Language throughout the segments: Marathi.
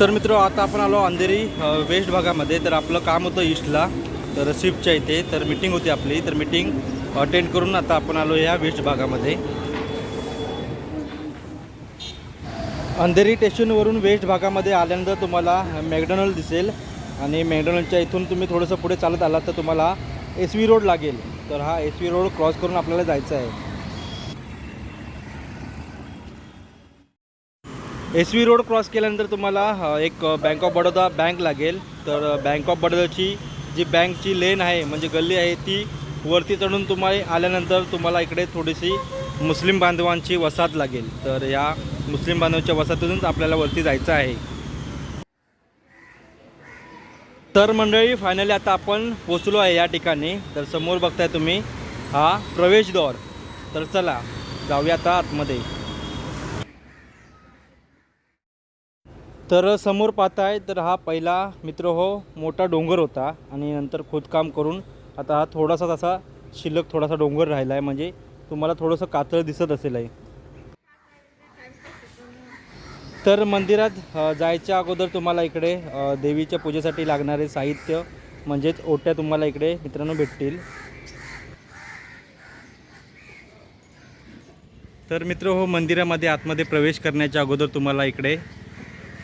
तर मित्र आता आपण आलो अंधेरी वेस्ट भागामध्ये. तर आपलं काम होतं ईस्टला तर शिफ्टच्या इथे. तर मिटिंग होती आपली. तर मिटिंग अटेंड करून आता आपण आलो या वेस्ट भागामध्ये. अंधेरी स्टेशनवरून वेस्ट भागामध्ये आल्यानंतर तुम्हाला मॅकडॉनल्ड दिसेल. आणि मॅकडॉनल्डच्या इथून तुम्ही थोडंसं पुढे चालत आलात तर तुम्हाला एस व्ही रोड लागेल. तर हा एस व्ही रोड क्रॉस करून आपल्याला जायचं आहे. एस व्ही रोड क्रॉस केल्यानंतर तुम्हाला एक बँक ऑफ बडोदा बँक लागेल. तर बँक ऑफ बडोदाची जी बँकची लेन आहे म्हणजे गल्ली आहे ती वरती चढून तुम्हाला आल्यानंतर तुम्हाला इकडे थोडीशी मुस्लिम बांधवांची वसाहत लागेल. तर या मुस्लिम बांधवांच्या वसाहतीतूनच आपल्याला वरती जायचं आहे. तर मंडळी फायनली आता आपण पोचलो आहे या ठिकाणी. तर समोर बघताय तुम्ही हा प्रवेशद्वार तर चला जाऊया आता आतमध्ये. तर समोर पाहताय तर हा पहिला मित्र हो मोठा डोंगर होता आणि नंतर खोदकाम करून आता हा थोडासा तसा शिल्लक थोडासा डोंगर राहिला आहे म्हणजे तुम्हाला थोडंसं कातळ दिसत असेल आहे. तर मंदिरात जायच्या अगोदर तुम्हाला इकडे देवीच्या पूजेसाठी लागणारे साहित्य म्हणजेच ओट्या तुम्हाला इकडे मित्रांनो भेटतील. तर मित्र हो मंदिरामध्ये आतमध्ये प्रवेश करण्याच्या अगोदर तुम्हाला इकडे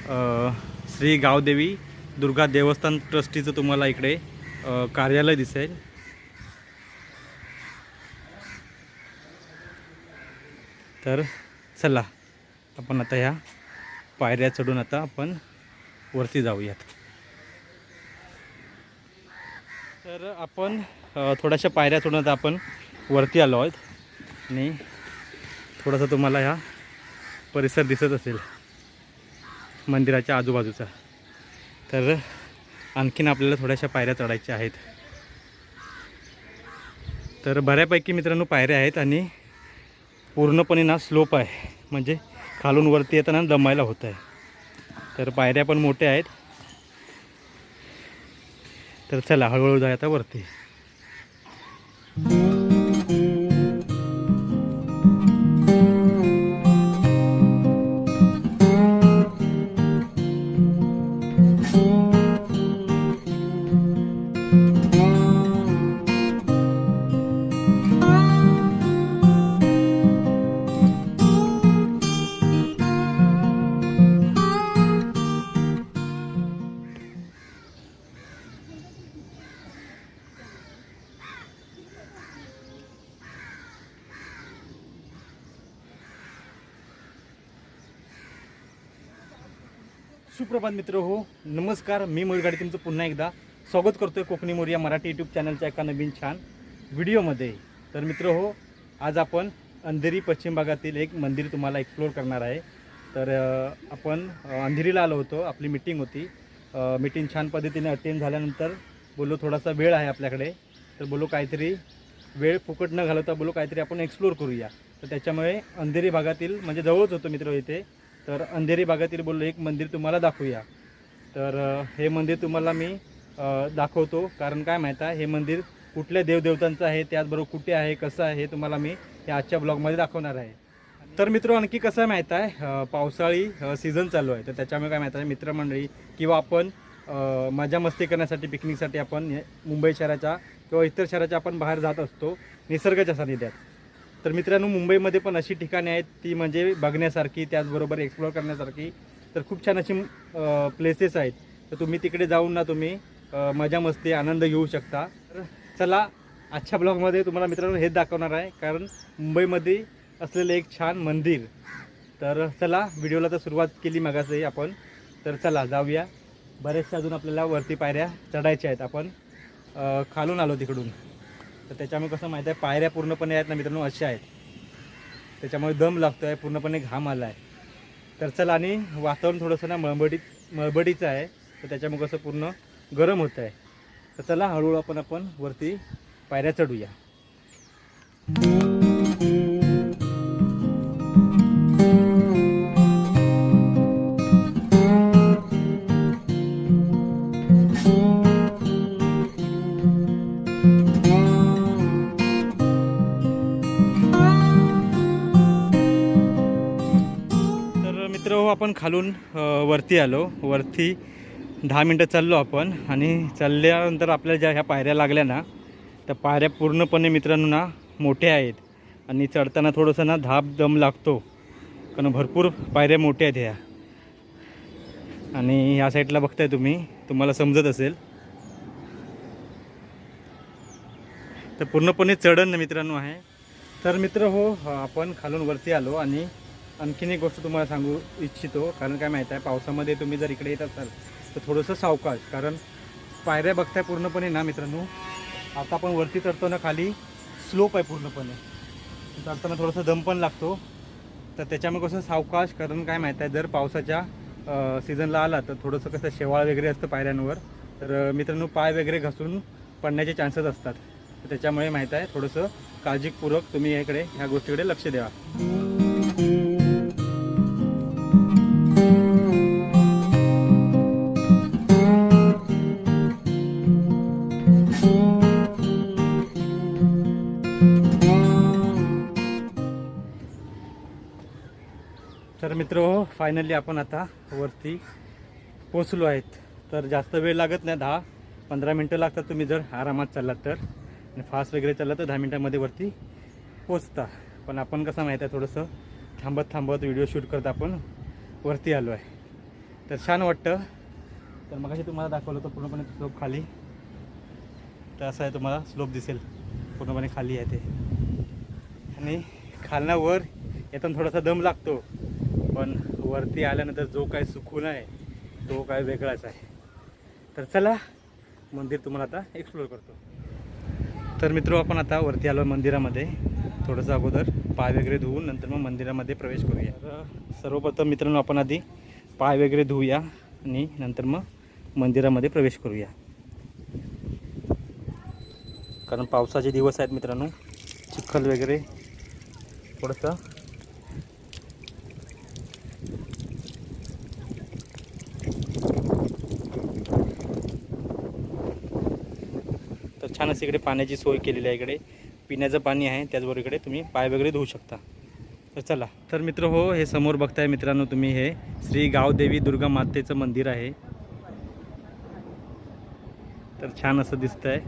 श्री गावदेवी दुर्गा देवस्थान ट्रस्टीचं तुम्हाला इकडे कार्यालय दिसेल. तर चला आपण आता ह्या पायऱ्या चढून आता आपण वरती जाऊयात. तर आपण थोड्याशा पायऱ्या चढून आता आपण वरती आलो आहोत. आणि थोडासा तुम्हाला ह्या परिसर दिसत असेल. मंदिराच्या आजूबाजूचा. तर आणखीन आपल्याला थोड्याशा पायऱ्या चढायच्या आहेत. तर बऱ्यापैकी मित्रांनो पायऱ्या आहेत आणि पूर्णपणे ना स्लोप आहे. म्हणजे खालून वरती येताना दमायला होत आहे तर पायऱ्या पण मोठ्या आहेत. तर चला हळूहळू जाय आता वरती. सुप्रभात मित्र हो. नमस्कार मी मोरगाडी तुमचं पुन्हा एकदा स्वागत करतोय कोकणी मोर या मराठी यूट्यूब चॅनलच्या एका नवीन छान व्हिडिओमध्ये. तर मित्र हो आज आपण अंधेरी पश्चिम भागातील एक मंदिर तुम्हाला एक्सप्लोअर करणार आहे. तर आपण अंधेरीला आलो होतो आपली मिटिंग होती. मिटिंग छान पद्धतीने अटेंड झाल्यानंतर बोललो थोडासा वेळ आहे आपल्याकडे. तर बोललो काहीतरी वेळ फुकट न घालवता बोललो काहीतरी आपण एक्सप्लोअर करूया. तर त्याच्यामुळे अंधेरी भागातील म्हणजे जवळच होतो मित्र इथे. तर अंधेरी भागातील बोललो एक मंदिर तुम्हाला दाखवूया. तर हे मंदिर तुम्हाला मी दाखवतो. कारण काय माहीत आहे हे मंदिर कुठल्या देवदेवतांचं आहे त्याचबरोबर कुठे आहे कसं आहे हे तुम्हाला मी या आजच्या ब्लॉगमध्ये दाखवणार आहे. तर मित्र आणखी कसं आहे माहीत आहे पावसाळी सीझन चालू आहे. तर त्याच्यामुळे काय माहीत आहे मित्रमंडळी किंवा आपण मजा मस्ती करण्यासाठी पिकनिकसाठी आपण मुंबई शहराच्या किंवा इतर शहराच्या आपण बाहेर जात असतो निसर्गाच्या सानिध्यात. तर मित्रांनो मुंबईमध्ये पण अशी ठिकाणे आहेत ती म्हणजे बघण्यासारखी त्याचबरोबर एक्सप्लोअर करण्यासारखी. तर खूप छान अशी प्लेसेस आहेत. तर तुम्ही तिकडे जाऊन ना तुम्ही मजा मस्ती आनंद घेऊ शकता. तर चला आजच्या ब्लॉगमध्ये तुम्हाला मित्रांनो हेच दाखवणार आहे कारण मुंबईमध्ये असलेलं एक छान मंदिर. तर चला व्हिडिओला तर सुरुवात केली मगाचही आपण. तर चला जाऊया. बऱ्याचशा अजून आपल्याला वरती पायऱ्या चढायच्या आहेत आपण. खालून आलो तिकडून. तर त्याच्यामुळे कसं माहीत आहे पायऱ्या पूर्णपणे आहेत ना मित्रांनो अशा आहेत. त्याच्यामुळे दम लागतो आहे पूर्णपणे घाम आला आहे तर चला आणि वातावरण थोडंसं ना मळबडीत मळबडीचं आहे. तर त्याच्यामुळे कसं पूर्ण गरम होतं आहे तर चला हळूहळू आपण आपण वरती पायऱ्या चढूया. खालून वरती आलो. वरती दहा मिनटं चाललो आपण आणि चालल्यानंतर आपल्या ज्या ह्या पायऱ्या लागल्या ना त्या पायऱ्या पूर्णपणे मित्रांनो ना मोठ्या आहेत. आणि चढताना थोडंसं ना धाप दम लागतो. कारण भरपूर पायऱ्या मोठ्या आहेत ह्या. आणि ह्या साईडला बघताय तुम्ही तुम्हाला समजत असेल. तर पूर्णपणे चढण मित्रांनो आहे. तर मित्र हो आपण खालून वरती आलो आणि आणखीन एक गोष्ट तुम्हाला सांगू इच्छितो कारण काय माहीत आहे पावसामध्ये तुम्ही जर इकडे येत असाल तर थोडंसं सावकाश कारण पायऱ्या बघताय पूर्णपणे ना मित्रांनो? आता आपण वरती चढतो ना खाली स्लोप आहे पूर्णपणे. चढताना थोडंसं दम पण लागतो. तर त्याच्यामुळे कसं सावकाश कारण काय माहीत आहे जर पावसाच्या सीझनला आला तर थोडंसं कसं शेवाळ वगैरे असतं पायऱ्यांवर. तर मित्रांनो पाय वगैरे घासून पडण्याचे चान्सेस असतात. तर त्याच्यामुळे माहीत आहे थोडंसं काळजीपूर्वक तुम्ही याकडे ह्या गोष्टीकडे लक्ष द्या. तर मित्र हो फायनली आपण आता वरती पोचलो आहेत. तर जास्त वेळ लागत नाही दहा पंधरा मिनटं लागतात तुम्ही जर आरामात चाललात तर. आणि फास्ट वगैरे चालला तर दहा मिनटामध्ये वरती पोचता पण आपण कसं माहीत आहे थोडंसं थांबत थांबत व्हिडिओ शूट करत आपण वरती आलो आहे. तर छान वाटतं. तर मग तुम्हाला दाखवलं होतं पूर्णपणे स्लोप खाली. तर असं आहे तुम्हाला स्लोप दिसेल. पूर्णपणे खाली आहे ते. आणि खालना वर येताना थोडासा दम लागतो. पण वरती आल्यानंतर जो काय सुकून आहे तो काय वेगळाच आहे. तर चला मंदिर तुम्हाला आता एक्सप्लोर करतो. तर मित्र आपण आता वरती आलो मंदिरामध्ये. थोडंसं अगोदर पाय वगैरे धुवून नंतर मग मंदिरामध्ये प्रवेश करूया. तर सर्वप्रथम मित्रांनो आपण आधी पाय वगैरे धुवूया आणि नंतर मग मंदिरामध्ये प्रवेश करूया. कारण पावसाचे दिवस आहेत मित्रांनो. चिखल वगैरे थोडंसं छानच इकडे पाण्याची सोय केलेली आहे इकडे. पिण्याचं पाणी आहे त्याचबरोबर इकडे तुम्ही पाय वगैरे धुवू शकता. तर चला. तर मित्र हो हे समोर बघताय मित्रांनो तुम्ही हे. श्री गावदेवी दुर्गा मातेचं मंदिर आहे. तर छान असं दिसतंय.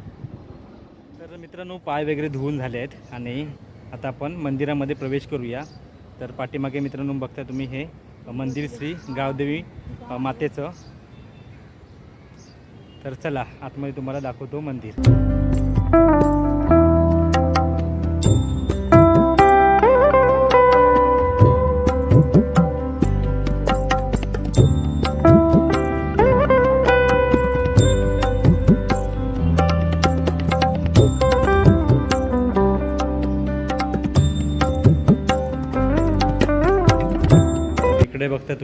तर मित्रांनो पाय वगैरे धुवून झाले आहेत आणि आता आपण मंदिरामध्ये प्रवेश करूया. तर पाठीमागे मित्रांनो बघताय तुम्ही हे मंदिर श्री गावदेवी मातेचं. तर चला आतमध्ये तुम्हाला दाखवतो मंदिर.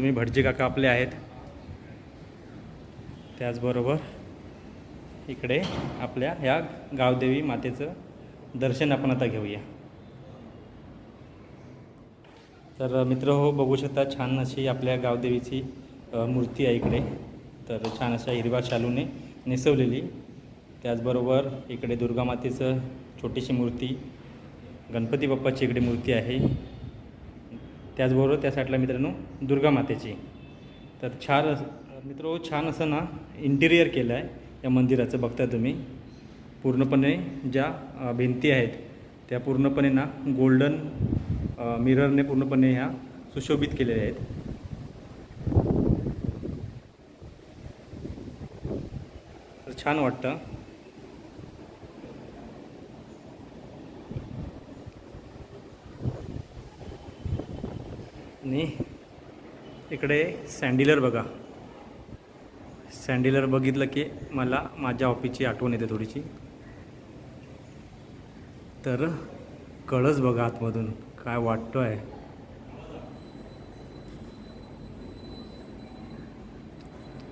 तुम्ही भटजी काका आपले आहेत. त्याचबरोबर इकडे आपल्या ह्या गावदेवी मातेचं दर्शन आपण आता घेऊया. तर मित्र हो बघू शकता छान अशी आपल्या गावदेवीची मूर्ती आहे इकडे. तर छान अशा हिरवा शालूने नेसवलेली. त्याचबरोबर इकडे दुर्गा मातेचं छोटीशी मूर्ती गणपती बाप्पाची इकडे मूर्ती आहे. त्याचबरोबर त्या साईडला मित्रांनो दुर्गा मातेची. तर छान असं- मित्र हो, छान असं ना इंटिरियर केलं आहे या मंदिराचं बघता तुम्ही. पूर्णपणे ज्या भिंती आहेत त्या पूर्णपणे ना गोल्डन मिररने पूर्णपणे ह्या सुशोभित केलेल्या आहेत. छान वाटतं. आणि इकडे सँडिलर बघा. सँडिलर बघितलं की मला माझ्या ऑफिसची आठवण येते थोडीशी. तर कळस बघा आतमधून काय वाटतो आहे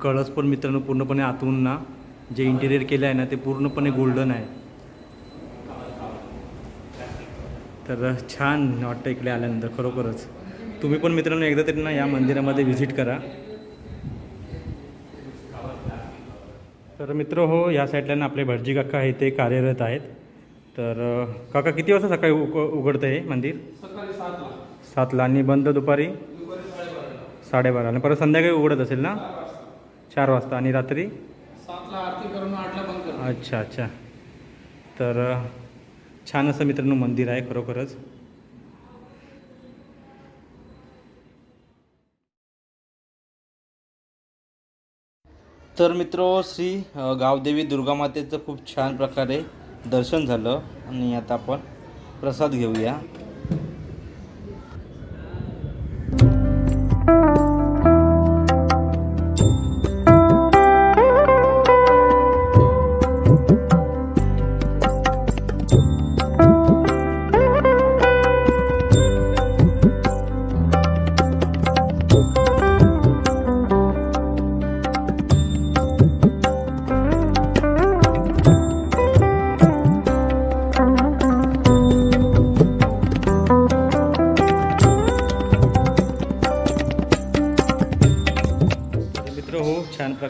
कळस पण मित्रांनो पूर्णपणे आतून ना जे इंटिरियर केलं आहे ना ते पूर्णपणे गोल्डन आहे. तर छान वाटतं इकडे आल्यानंतर खरोखरच. तुम्ही पण मित्रांनो एकदा तरी ना या मंदिरामध्ये व्हिजिट करा. तर मित्र हो या साईडला ना आपले भटजी काका आहे ते कार्यरत आहेत. तर काका किती वाजता सकाळी उग उघडतं हे मंदिर? सातला. आणि बंद दुपारी? साडेबारा आणि परत संध्याकाळी उघडत असेल ना? चार वाजता. आणि रात्री? अच्छा अच्छा. तर छान असं मित्रांनो मंदिर आहे खरोखरच. तर मित्र श्री गावदेवी दुर्गामातेचं खूप छान प्रकारे दर्शन झालं. आणि आता आपण प्रसाद घेऊया.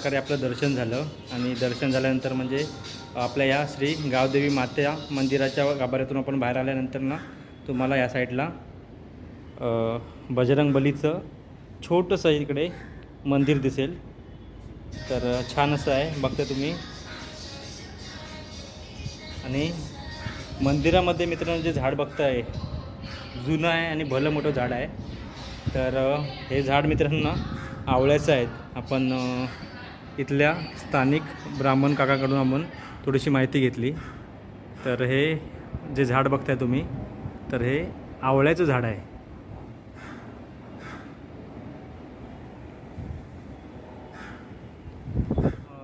प्रकारे आपलं दर्शन झालं आणि दर्शन झाल्यानंतर म्हणजे आपल्या या श्री गावदेवी मात्या मंदिराच्या गाभाऱ्यातून आपण बाहेर आल्यानंतर ना तुम्हाला या साईडला बजरंगबलीचं बजरंग बलीचं छोटंसं इकडे मंदिर दिसेल. तर छान असं आहे बघता तुम्ही. आणि मंदिरामध्ये मित्रांनो जे झाड बघताय जुनं आहे आणि भलं मोठं झाड आहे. तर हे झाड मित्रांनो आवळ्याचं आहेत. आपण इथल्या स्थानिक ब्राह्मण काकाकडून आपण थोडीशी माहिती घेतली. तर हे जे झाड बघताय तुम्ही तर हे आवळ्याचं झाड आहे.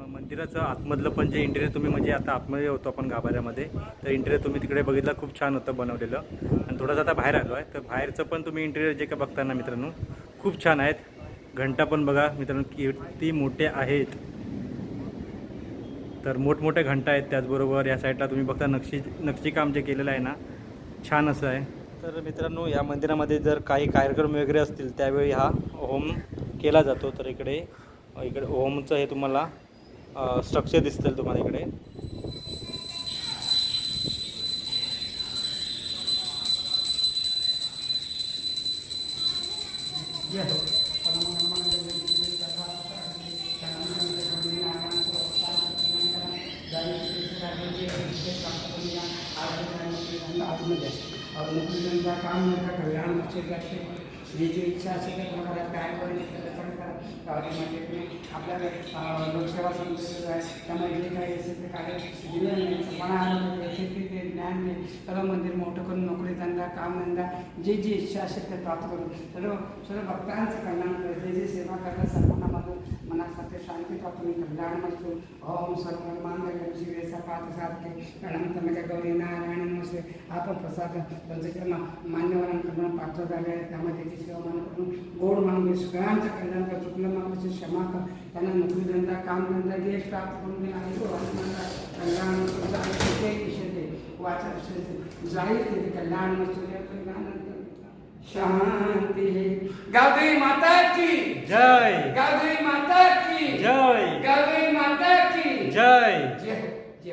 मंदिराचं आतमधलं पण जे इंटेरियर तुम्ही म्हणजे आता आतमध्ये होतो आपण गाभाऱ्यामध्ये तर इंटेरियर तुम्ही तिकडे बघितलं खूप छान होतं बनवलेलं. आणि थोडंसं आता बाहेर आलो आहे तर बाहेरचं पण तुम्ही इंटेरियर जे काय बघताना मित्रांनो खूप छान आहेत. घंटा पण बघा मित्रांनो किती मोठे आहेत. तर मोठमोठ्या घंटा आहेत त्याचबरोबर या साईडला तुम्ही बघता नक्षी नक्षीकाम जे केलेलं आहे ना. छान असं आहे. तर मित्रांनो या मंदिरामध्ये जर काही कार्यक्रम वगैरे असतील त्यावेळी हा होम केला जातो. तर इकडे इकडे होमचं हे तुम्हाला स्ट्रक्चर दिसतील तुम्हाला इकडे. और नोकरी धंदा काम में का कल्याण बच्चे करते जे जे इच्छा असेल ते प्रकारात काय करायचं त्याच्याकडे करा गावाची म्हणजे तुम्ही आपल्याला लोकसेवा समजलेलं आहे त्यामुळे जे काही असेल ते कार्य दिलं नाही मना आलं ते ज्ञान नाही. सर्व मंदिर मोठं करून नोकरी धंदा कामधंदा जे जी इच्छा असेल ते प्राप्त करून. सर्व सर्व भक्तांचं कल्याण करा जे जे सेवा करतात सर्वांना मधून मनासाठी शांती प्राप्त होईल कल्याण मस्तू ओम सर्व मांगल्य शिवे सपात साधके. अनंत म्हणजे गौरी नारायण नमस्ते. आपण पण प्रसाद त्यांच्या मान्यवरांकडून पात्र झाले आहे त्यामध्ये त्याची सेवा मान करून गोड म्हणून सगळ्यांचं कल्याण कर चुकलं मागण्याची क्षमा कर. त्यांना नोकरी धंदा काम धंदा जे प्राप्त करून मी आहे. तो कल्याण विषय विषय वाचा विषय दे जाईल ते कल्याण मस्तू शांती. गावदेवी माता की. जय. गावदेवी माता की. जय. गावदेवी माता की. जय. जय जय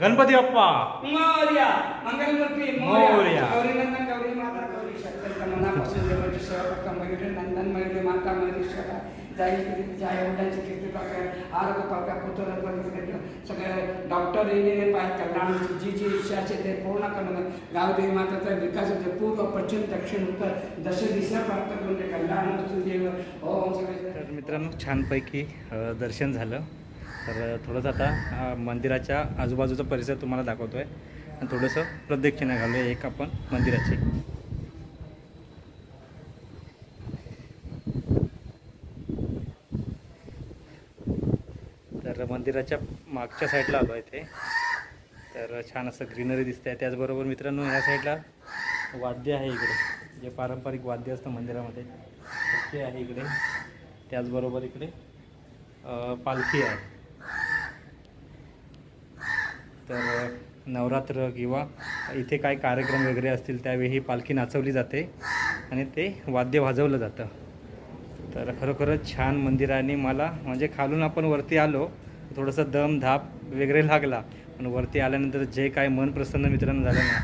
गणपती बाप्पा. मोर्या. मंगलमूर्ती मोरया. गौरी नंदन गौरी माता गौरी शक्ती मनापासून देवाची सेवा करता मयुरी नंदन मयुरी माता मयुरीश्वरा जाईल किती ज्या एवढ्यांची कीर्ती पाका आरोग्य पाका पुत्र सगळे डॉक्टर इंजिनियर पाहिजे कल्याणाची जी जी इच्छा असते ते पूर्ण करणं गावदेवी माताचा विकास होते पूर्व पश्चिम दक्षिण उत्तर दश दिशा प्राप्त करून ते कल्याण वस्तू तर मित्रांनो छानपैकी दर्शन झालं. तर थोडंसं आता मंदिराच्या आजूबाजूचा परिसर तुम्हाला दाखवतो आहे आणि थोडंसं प्रदक्षिणा घालूया एक आपण मंदिराची. तर मंदिराच्या मागच्या साईडला आलो आहे ते तर छान असं ग्रीनरी दिसते आहे त्याचबरोबर मित्रांनो ह्या साईडला वाद्य आहे इकडे. जे पारंपरिक वाद्य असतं मंदिरामध्ये ते आहे इकडे. त्याचबरोबर इकडे पालखी आहे. तर नवरात्र किंवा इथे काय कार्यक्रम वगैरे असतील त्यावेळी ही पालखी नाचवली जाते आणि ते वाद्य वाजवलं जातं. तर खरोखरच छान मंदिर आहे आणि मला म्हणजे खालून आपण वरती आलो थोडंसं दम धाप वगैरे लागला पण वरती आल्यानंतर जे काय मन प्रसन्न मित्रांनो झालं ना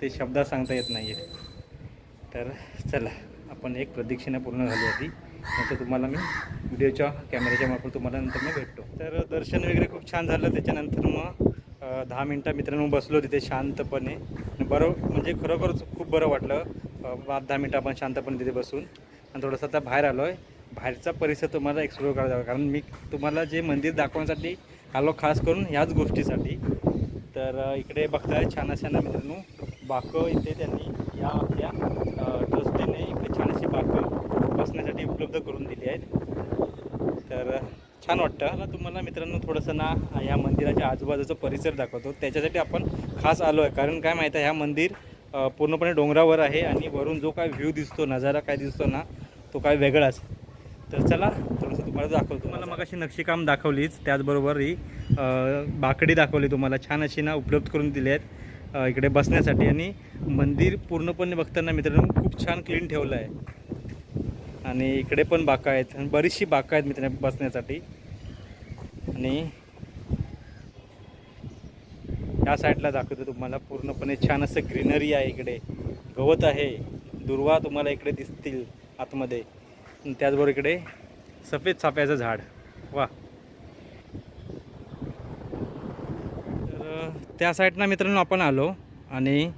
ते शब्दात सांगता येत नाही आहेत तर चला आपण एक प्रदक्षिणा पूर्ण झाली होती नंतर तुम्हाला मी व्हिडिओच्या कॅमेऱ्याच्या मार्फत तुम्हाला नंतर मी भेटतो. तर दर्शन वगैरे खूप छान झालं. त्याच्यानंतर मग दहा मिनटं मित्रांनो बसलो तिथे शांतपणे. बरं म्हणजे खरोखरच खूप बरं वाटलं. पाच दहा मिनटं आपण शांतपणे तिथे बसून. आणि थोडंसं आता बाहेर आलो आहे बाहेरचा परिसर तुम्हाला एक्सप्लोर करायचा कारण मी तुम्हाला जे मंदिर दाखवण्यासाठी आलो खास करून ह्याच गोष्टीसाठी. तर इकडे बघताय छान अशा ना मित्रांनो. बाकं इथे त्यांनी या आपल्या ट्रस्टीने इकडे छान अशी बाकं बसण्यासाठी उपलब्ध करून दिली आहेत. तर छान वाटतं. मला तुम्हाला मित्रांनो थोडंसं ना ह्या मंदिराच्या आजूबाजूचा परिसर दाखवतो. त्याच्यासाठी आपण खास आलो आहे. कारण काय माहीत आहे ह्या मंदिर पूर्णपणे डोंगरावर आहे आणि वरून जो काय व्ह्यू दिसतो नजारा काय दिसतो ना तो काय वेगळाच. तर चला थोडंसं तुम्हाला दाखवतो. तुम्हाला मग अशी नक्षीकाम दाखवलीच त्याचबरोबर ही बाकडी दाखवली तुम्हाला. छान अशी ना उपलब्ध करून दिली आहेत इकडे बसण्यासाठी. आणि मंदिर पूर्णपणे बघताना मित्रांनो खूप छान क्लीन ठेवलं आहे. आणि इकडे पण बाका आहेत. आणि बरीचशी बाका आहेत मित्रांनो बसण्यासाठी. आणि या साईडला दाखवतो तुम्हाला पूर्णपणे छान असं ग्रीनरी आहे इकडे. गवत आहे. दुर्वा तुम्हाला इकडे दिसतील आतमध्ये. त्याचबरोबर इकडे सफेद चाफ्याचं झाड. वा. तर त्या साईडनं मित्रांनो आपण आलो आणि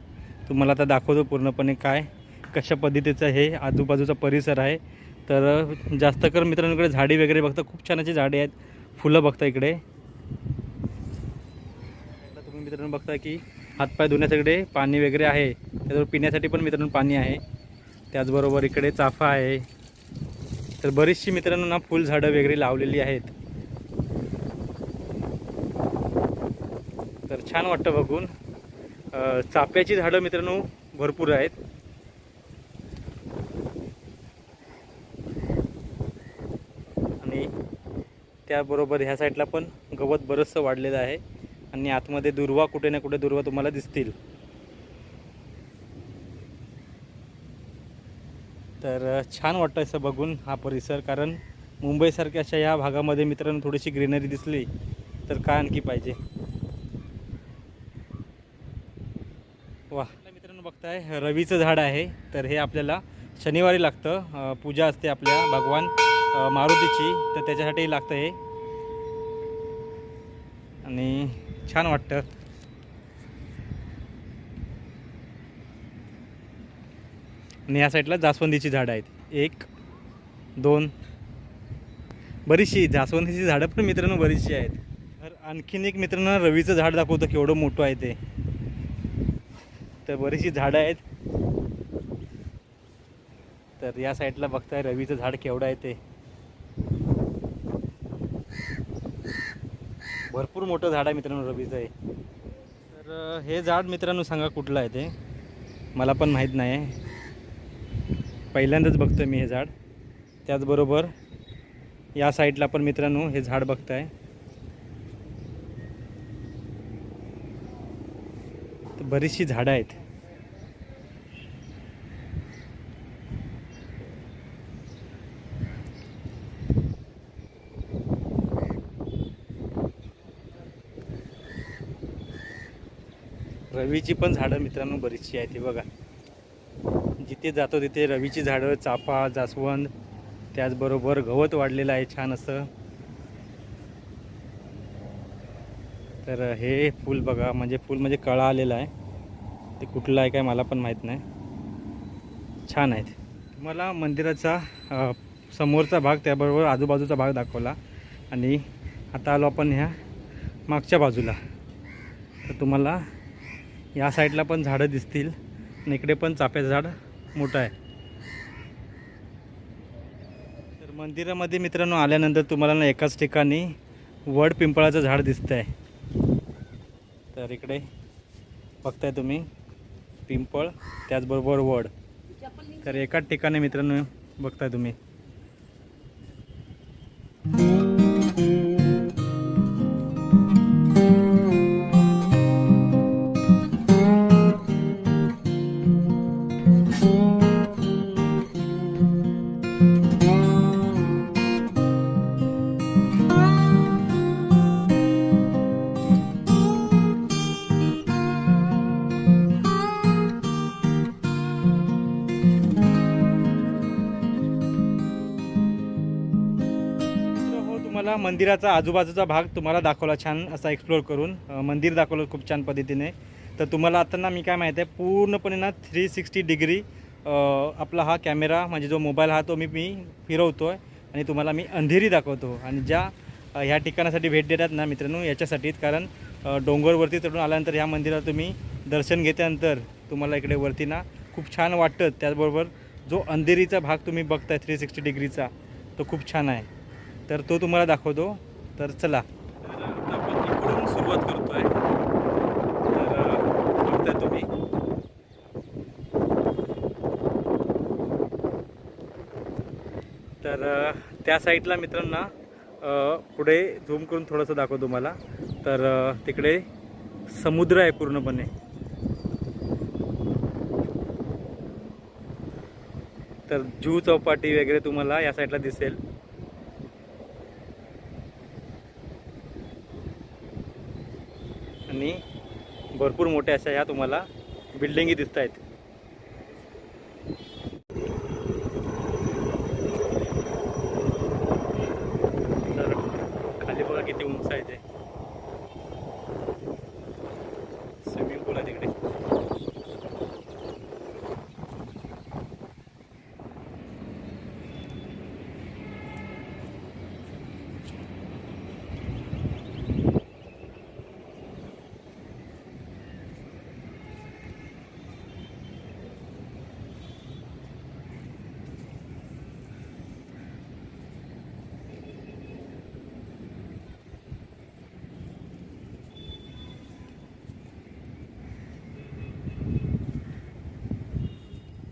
तुम्हाला आता दाखवतो पूर्णपणे काय कशा पद्धतीचं हे आजूबाजूचा परिसर आहे. तर जास्त कर मित्रांनो इकडे झाडी वगैरे बघता खूप छान अशी झाडे आहेत. फुलं बघता इकडे. आता तुम्ही मित्रांनो बघता की हातपाय धुण्यासाठी पाणी वगैरे आहे. त्याचबरोबर पिण्यासाठी पण मित्रांनो पाणी आहे. त्याचबरोबर इकडे चाफा आहे. तर बरीचशी मित्रांनो ना फुलझाडं वगैरे लावलेली आहेत. तर छान वाटतं बघून. चाप्याची झाडं मित्रांनो भरपूर आहेत. आणि त्याबरोबर ह्या साईडला पण गवत बरंचसं वाढलेलं आहे. आणि आतमध्ये दुर्वा कुठे ना कुठे दुर्वा तुम्हाला दिसतील. तर छान वाटतं असं बघून हा परिसर कारण मुंबईसारख्या अशा या भागामध्ये मित्रांनो थोडीशी ग्रीनरी दिसली तर काय आणखी पाहिजे? वा मित्रांनो बघताय रवीचं झाड आहे तर हे आपल्याला शनिवारी लागतं. पूजा असते आपल्या भगवान मारुतीची तर त्याच्यासाठी लागतं हे. आणि छान वाटतं. आणि या साईडला जास्वंदीची झाडं आहेत. एक दोन. बरीचशी जास्वंदीची झाडं पण मित्रांनो बरीचशी आहेत. तर आणखीन एक मित्रांनो रवीचं झाड दाखवतं केवढं मोठं आहे ते. तर बरीचशी झाडं आहेत. तर या साईडला बघताय रवीचं झाड केवढं आहे ते. भरपूर मोठं झाड आहे मित्रांनो रवीचं आहे तर हे झाड मित्रांनो सांगा कुठलं आहे ते. मला पण माहीत नाही. आहे पहिल्यांदाच बघतो मी हे झाड. त्याचबरोबर या साईडला पण मित्रांनो हे झाड बघताय. तर बरीचशी झाडं आहेत. रवीची पण झाडं मित्रांनो बरीचशी आहेत हे बघा. जिथे जातो तिथे रवीची झाडं चाफा जास्वंद त्याचबरोबर गवत वाढलेलं आहे छान असं. तर हे फूल बघा म्हणजे फूल म्हणजे कळा आलेला आहे. ते कुठलं आहे काय मला पण माहीत नाही. छान आहेत. तुम्हाला मंदिराचा समोरचा भाग त्याबरोबर आजूबाजूचा भाग दाखवला. आणि आता आलो आपण ह्या मागच्या बाजूला. तर तुम्हाला या साईडला पण झाडं दिसतील आणि इकडे पण चाफ्याचं झाड मोठा आहे. तर मंदिरामध्ये मित्रांनो आल्यानंतर तुम्हाला ना एकाच ठिकाणी वड पिंपळाचं झाड दिसतं आहे तर इकडे बघताय तुम्ही पिंपळ त्याचबरोबर वड. तर एकाच ठिकाणी मित्रांनो बघताय तुम्ही. तुम्हाला मंदिराचा आजूबाजूचा भाग तुम्हाला दाखवला छान असा एक्सप्लोअर करून. मंदिर दाखवलं खूप छान पद्धतीने. तर तुम्हाला आता ना मी काय माहिती आहे पूर्णपणे ना थ्री सिक्स्टी डिग्री आपला हा कॅमेरा म्हणजे जो मोबाईल हा तो मी मी फिरवतो आहे आणि तुम्हाला मी अंधेरी दाखवतो. आणि ज्या ह्या ठिकाणासाठी भेट देतात ना मित्रांनो याच्यासाठीच कारण डोंगरवरती चढून आल्यानंतर ह्या मंदिरात तुम्ही दर्शन घेतल्यानंतर तुम्हाला इकडे वरती ना खूप छान वाटतं. त्याचबरोबर जो अंधेरीचा भाग तुम्ही बघताय थ्री सिक्स्टी डिग्रीचा तो खूप छान आहे. तर तो तुम्हाला दाखवतो. तर चला. तर आपण इकडून सुरुवात करतोय. तर बघताय तुम्ही. तर त्या साईडला मित्रांना पुढे झूम करून थोडंसं दाखवतो तुम्हाला. तर तिकडे समुद्र आहे पूर्णपणे. तर जू चौपाटी वगैरे तुम्हाला या साईडला दिसेल आणि भरपूर मोठ्या अशा ह्या तुम्हाला बिल्डिंगी दिसत आहेत तर खाली बघा किती उंच आहे ते स्विमिंग पूल आहे तिकडे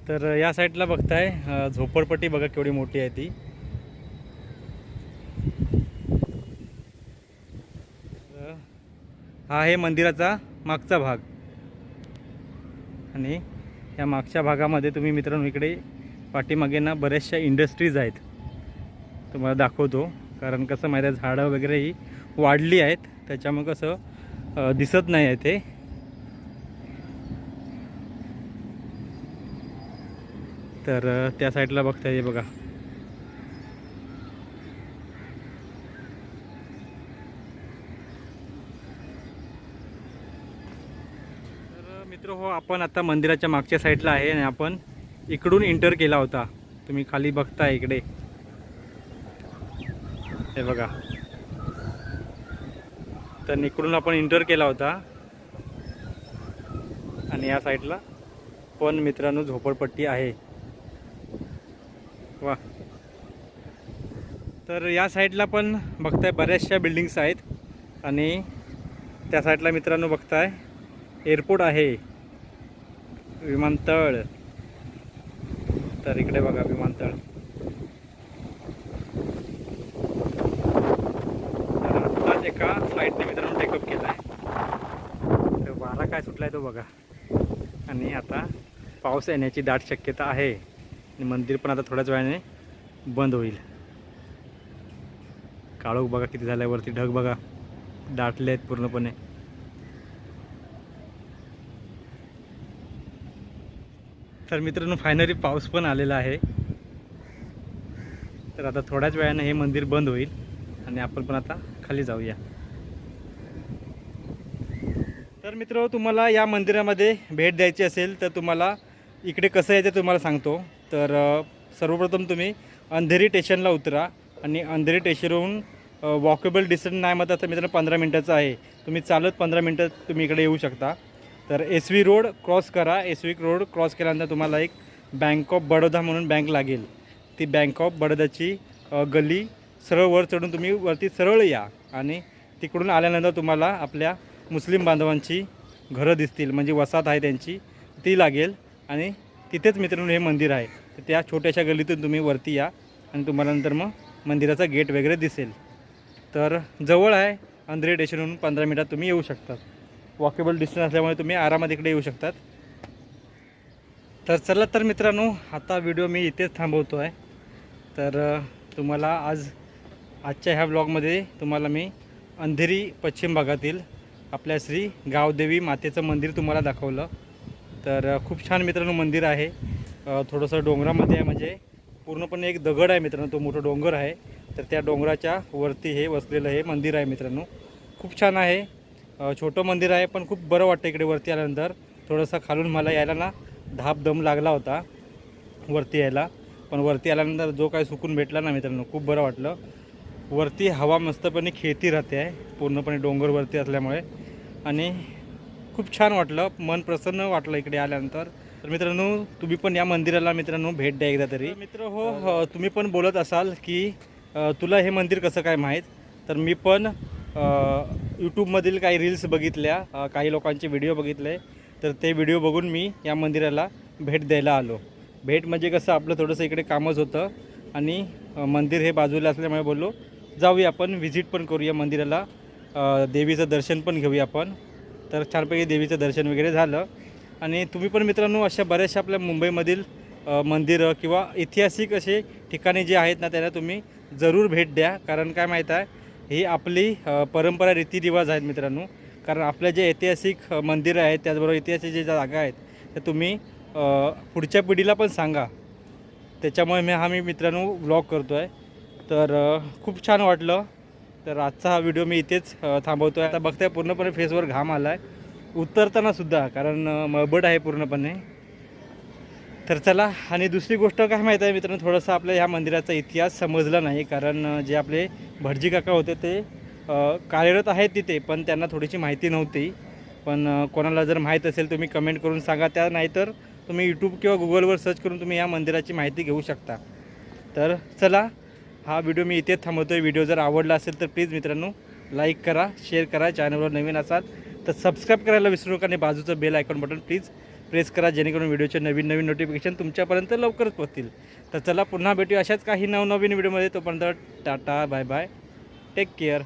तर या साईडला बघताय झोपडपट्टी बघा केवढी मोठी आहे ती. हा आहे मंदिराचा मागचा भाग. आणि या मागच्या भागामध्ये तुम्ही मित्रांनो इकडे पाठीमागे ना बऱ्याचशा इंडस्ट्रीज आहेत. तुम्हाला दाखवतो कारण कसं माझ्या आहे झाडं वगैरे ही वाढली आहेत. त्याच्यामुळे कसं दिसत नाही आहे ते. तर त्या साईडला बघता येईल बघा. तर मित्र हो आपण आता मंदिराच्या मागच्या साईडला आहे आणि आपण इकडून एंटर केला होता. तुम्ही खाली बघताय इकडे. हे बघा. तर इकडून आपण एंटर केला होता. आणि या साईडला पण मित्रांनो झोपडपट्टी आहे. वा. तर या साईडला पण बघताय बऱ्याचशा बिल्डिंग्स आहेत. आणि त्या साईडला मित्रांनो बघताय एअरपोर्ट आहे. विमानतळ. तर इकडे बघा विमानतळ. तर आत्ताच एका फ्लाईटने मित्रांनो टेकअप केला आहे तर वारा काय सुटलाय तो बघा. आणि आता पाऊस येण्याची दाट शक्यता आहे. आणि मंदिर पण आता थोड्याच वेळाने बंद होईल. काळोख बघा किती झाल्यावरती ढग बघा. दाटले आहेत पूर्णपणे. तर मित्रांनो फायनली पाऊस पण आलेला आहे. तर आता थोड्याच वेळाने हे मंदिर बंद होईल आणि आपण पण आता खाली जाऊया. तर मित्र तुम्हाला या मंदिरामध्ये भेट द्यायची असेल तर तुम्हाला इकडे कसं यायचं तुम्हाला सांगतो. तर सर्वप्रथम तुम्ही अंधेरी स्टेशनला उतरा आणि अंधेरी स्टेशनवरून वॉकेबल डिस्टन्स नाही म्हणतात तर मित्रांनो पंधरा मिनटाचं आहे. तुम्ही चालत पंधरा मिनटात तुम्ही इकडे येऊ शकता. तर एस व्ही रोड क्रॉस करा. एस व्ही रोड क्रॉस केल्यानंतर तुम्हाला एक बँक ऑफ बडोदा म्हणून बँक लागेल. ती बँक ऑफ बडोदाची गल्ली सरळ वर चढून तुम्ही वरती सरळ या आणि तिकडून आल्यानंतर तुम्हाला आपल्या मुस्लिम बांधवांची घरं दिसतील. म्हणजे वसाहत आहे त्यांची. ती लागेल. आणि तिथेच मित्रांनो हे मंदिर आहे. तर त्या छोट्याशा गल्लीतून तुम्ही वरती या आणि तुम्हाला नंतर मग मंदिराचा गेट वगैरे दिसेल. तर जवळ आहे अंधेरी स्टेशनहून पंधरा मिनटात तुम्ही येऊ शकतात. वॉकेबल डिस्टन्स असल्यामुळे तुम्ही आरामात इकडे येऊ शकतात. तर चला तर मित्रांनो आता व्हिडिओ मी इथेच थांबवतो आहे. तर तुम्हाला आज आजच्या ह्या ब्लॉगमध्ये तुम्हाला मी अंधेरी पश्चिम भागातील आपल्या श्री गावदेवी मातेचं मंदिर तुम्हाला दाखवलं. तर खूप छान मित्रांनो मंदिर आहे. थोडंसं डोंगरामध्ये आहे म्हणजे. पूर्णपणे एक दगड आहे मित्रांनो तो मोठं डोंगर आहे. तर त्या डोंगराच्या वरती हे वसलेलं हे मंदिर आहे मित्रांनो. खूप छान आहे. छोटं मंदिर आहे पण खूप बरं वाटतं इकडे वरती आल्यानंतर. थोडंसं खालून मला यायला ना धाप दम लागला होता वरती यायला. पण वरती आल्यानंतर जो काही सुकून भेटला ना मित्रांनो खूप बरं वाटलं. वरती हवा मस्तपणे खेळती राहते आहे पूर्णपणे डोंगरवरती असल्यामुळे. आणि खूप छान वाटलं मन प्रसन्न वाटलं इकडे आल्यानंतर. तर मित्रांनो तुम्ही पण या मंदिराला मित्रांनो भेट द्या एकदा तरी. मित्र हो अ, तुम्ही पण बोलत असाल की तुला हे मंदिर कसं काय माहीत? तर मी पण यूट्यूबमधील काही रील्स बघितल्या काही लोकांचे व्हिडिओ बघितले. तर ते व्हिडिओ बघून मी या मंदिराला भेट द्यायला आलो. भेट म्हणजे कसं आपलं थोडंसं इकडे कामच होतं. आणि मंदिर हे बाजूला असल्यामुळे बोललो जाऊया आपण व्हिजिट पण करूया मंदिराला. देवीचं दर्शन पण घेऊया आपण. तर छानपैकी देवीचं दर्शन वगैरे झालं. आणि तुम्ही पण मित्रांनो अशा बऱ्याचशा आपल्या मुंबईमधील मंदिरं किंवा ऐतिहासिक असे ठिकाणे जे आहेत ना त्यांना तुम्ही जरूर भेट द्या. कारण काय माहीत आहे ही आपली परंपरा रीतिरिवाज आहेत मित्रांनो. कारण आपल्या जे ऐतिहासिक मंदिरं आहेत त्याचबरोबर ऐतिहासिक जे जागा आहेत त्या तुम्ही पुढच्या पिढीला पण सांगा. त्याच्यामुळे मी हा मी मित्रांनो ब्लॉग करतो आहे तर खूप छान वाटलं. तर आजचा हा व्हिडिओ मी इथेच थांबवतो आहे आता बघताय पूर्णपणे फेसवर घाम आला आहे उतरताना सुद्धा कारण मळबड मळबट आहे पूर्णपणे. तर चला आणि दुसरी गोष्ट काय माहीत आहे मित्रांनो थोडंसं आपल्या ह्या मंदिराचा इतिहास समजला नाही कारण जे आपले भटजी काका होते ते कार्यरत आहेत तिथे पण त्यांना थोडीशी माहिती नव्हती. पण कोणाला जर माहीत असेल तुम्ही कमेंट करून सांगा. त्या नाहीतर तुम्ही यूट्यूब किंवा गुगलवर सर्च करून तुम्ही या मंदिराची माहिती घेऊ शकता. तर चला हा व्हिडिओ मी इथेच थांबवतो आहे व्हिडिओ जर आवडला असेल तर प्लीज मित्रांनो लाईक करा शेअर करा. चॅनलवर नवीन असाल तर सबस्क्राईब करायला विसरू नका आणि बाजूचं bell icon button please press करा जेणेकरून व्हिडिओचे नवीन नवीन नोटिफिकेशन तुमच्यापर्यंत लवकरच पोहोचतील. तर चला पुन्हा भेटूया अशाच काही नवनवीन व्हिडिओमध्ये तोपर्यंत tata bye bye take care